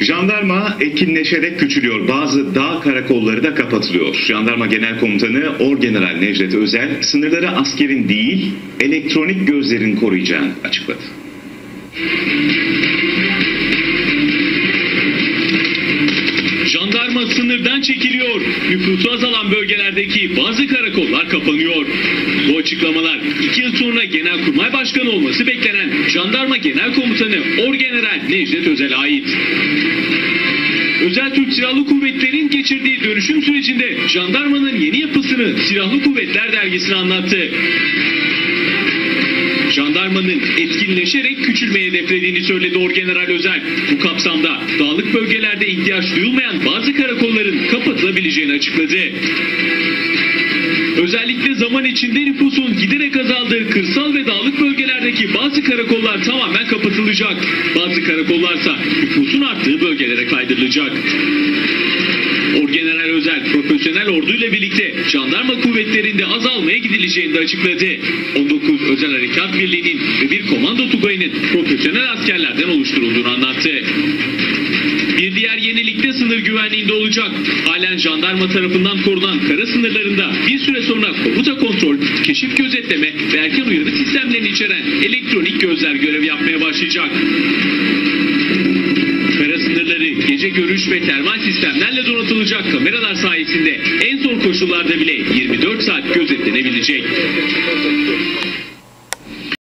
Jandarma etkinleşerek küçülüyor. Bazı dağ karakolları da kapatılıyor. Jandarma Genel Komutanı Orgeneral Necdet Özel sınırları askerin değil elektronik gözlerin koruyacağını açıkladı. Jandarma sınırdan çekiliyor. Nüfusu azalan bölgelerdeki bazı karakollar kapanıyor. Bu açıklamalar iki yıl sonra Genelkurmay Başkanı olması beklenen Jandarma Genel Komutanı Orgeneral Necdet Özel'e ait. Özel Türk Silahlı Kuvvetleri'nin geçirdiği dönüşüm sürecinde jandarmanın yeni yapısını Silahlı Kuvvetler dergisine anlattı. Jandarmanın etkinleşerek küçülmeyi hedeflediğini söyledi Orgeneral Özel. Bu kapsamda dağlık bölgelerde ihtiyaç duyulmayan bazı karakolların kapatılabileceğini açıkladı. Özellikle zaman içinde nüfusun giderek azaldığı kırsal ve dağlık bölgelerdeki bazı karakollar tamamen kapatılacak. Bazı karakollarsa nüfusun arttığı bölgelere kaydırılacak. Orgeneral Özel profesyonel orduyla birlikte jandarma kuvvetlerinde azalmaya gidileceğini de açıkladı. 19 Özel Harekat Birliği'nin ve bir komando tugayının profesyonel askerlerden oluşturulduğunu anlattı. Diğer yenilik de sınır güvenliğinde olacak. Halen jandarma tarafından korunan kara sınırlarında bir süre sonra komuta kontrol, keşif gözetleme ve erken uyarı sistemlerini içeren elektronik gözler görev yapmaya başlayacak. Kara sınırları gece görüş ve termal sistemlerle donatılacak kameralar sayesinde en zor koşullarda bile 24 saat gözetlenebilecek.